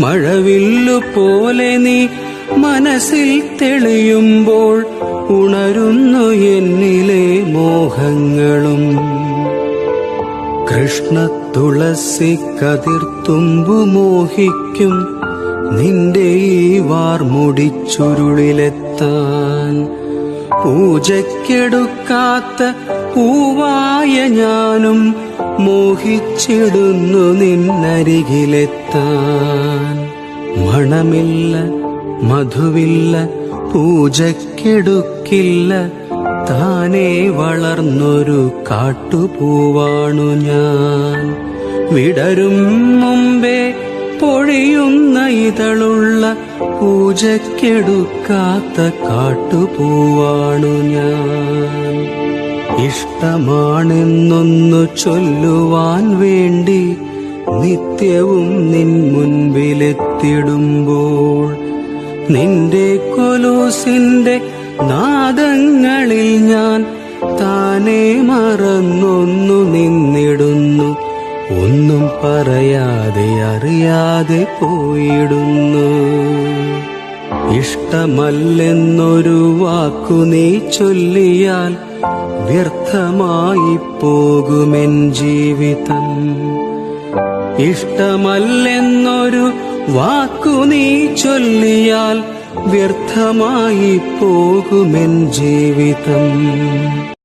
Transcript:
മഴവില്ലു പോലെ നീ മനസ്സിൽ തെളിയുമ്പോൾ ഉണരുന്നു എന്നിലെ മോഹങ്ങളും. കൃഷ്ണ തുളസി കതിർത്തുമ്പു മോഹിക്കും നിന്റെ ഈ വാർമുടിച്ചുരുളിലെത്താൻ പൂജയ്ക്കെടുക്കാത്ത പൂവായ ഞാനും മോഹിച്ചിടുന്നു നിന്നരികിലെത്താൻ. മണമില്ല മധുവില്ല പൂജയ്ക്കെടുക്കില്ല താനേ വളർന്നൊരു കാട്ടുപൂവാണു ഞാൻ. വിടരും മുമ്പേ പൊഴിയുന്ന ഇതളുള്ള പൂജക്കെടുക്കാത്ത കാട്ടുപൂവാണു ഞാൻ. ഇഷ്ടമാണെന്നൊന്നു ചൊല്ലുവാൻ വേണ്ടി നിത്യവും നിൻ മുൻപിലെത്തിടുമ്പോൾ നിന്റെ കൊലൂസിന്റെ നാദങ്ങളിൽ ഞാൻ താനേ മറന്നൊന്നു നിന്നിടുന്നു ഒന്നും പറയാതെ അറിയാതെ പോയിടുന്നു. ഇഷ്ടമല്ലെന്നൊരു വാക്കു നീ ചൊല്ലിയാൽ വ്യർത്ഥമായി പോകുമെൻ ജീവിതം. ഇഷ്ടമല്ലെന്നൊരു വാക്കു നീ ചൊല്ലിയാൽ വ്യർത്ഥമായി പോകുമെൻ ജീവിതം.